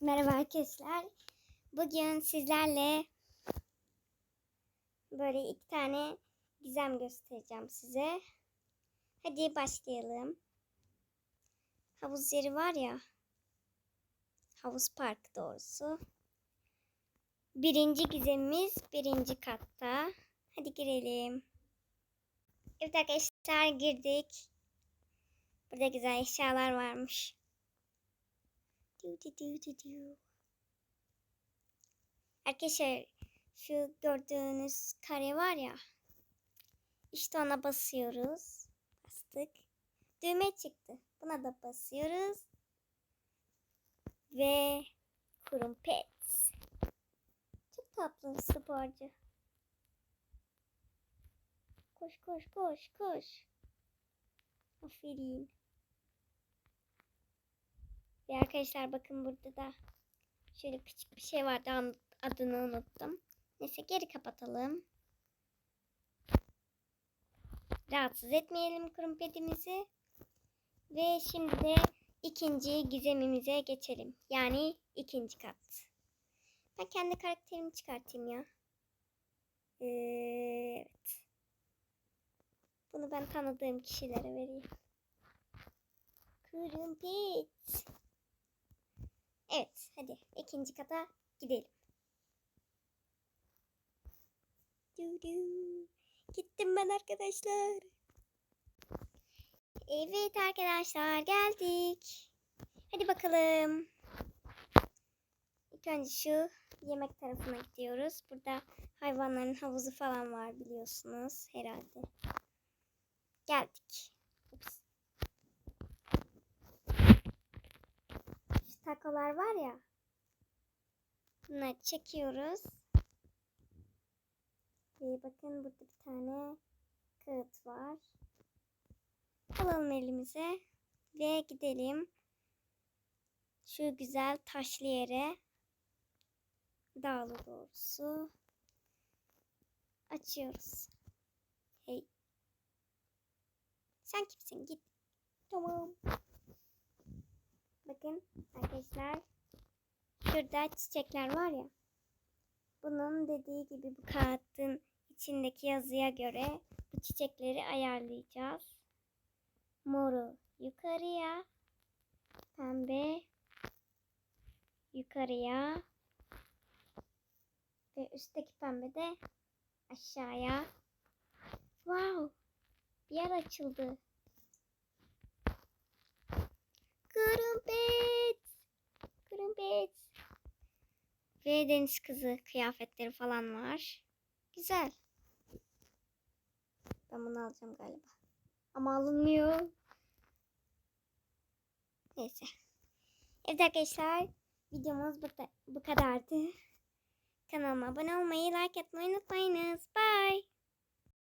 Merhaba arkadaşlar. Bugün sizlerle böyle iki tane gizem göstereceğim size. Hadi başlayalım. Havuz yeri var ya. Havuz parkı doğrusu. Birinci gizemimiz birinci katta. Hadi girelim. Evet arkadaşlar girdik. Burada güzel eşyalar varmış. Du du du du du. Arkadaşlar şu gördüğünüz kare var ya. İşte ona basıyoruz. Bastık. Düğme çıktı. Buna da basıyoruz. Ve kurumpet. Çok tatlı sporcu. Koş koş koş koş. Aferin. Arkadaşlar bakın burada da şöyle küçük bir şey vardı adını unuttum. Neyse geri kapatalım. Rahatsız etmeyelim kurumpetimizi. Ve şimdi de ikinci gizemimize geçelim. Yani ikinci kat. Ben kendi karakterimi çıkartayım ya. Evet. Bunu ben tanıdığım kişilere vereyim. Kurumpet. Hadi ikinci kata gidelim. Du du. Gittim ben arkadaşlar. Evet arkadaşlar geldik. Hadi bakalım. İlk önce şu yemek tarafına gidiyoruz. Burada hayvanların havuzu falan var biliyorsunuz herhalde. Geldik. Ups. Şu takolar var ya. Bunları çekiyoruz. Ve bakın burada bir tane kağıt var. Alalım elimize ve gidelim. Şu güzel taşlı yere. Dağlı doğrusu. Açıyoruz. Hey. Sen kimsin? Git. Tamam. Bakın arkadaşlar. Şurada çiçekler var ya. Bunun dediği gibi bu kağıtın içindeki yazıya göre bu çiçekleri ayarlayacağız. Moru yukarıya, pembe yukarıya ve üstteki pembe de aşağıya. Wow! Bir yer açıldı. Ve deniz kızı kıyafetleri falan var. Güzel. Ben bunu alacağım galiba. Ama alınmıyor. Neyse. Evet arkadaşlar. Videomuz bu, bu kadardı. Kanalıma abone olmayı, like atmayı unutmayınız. Bye.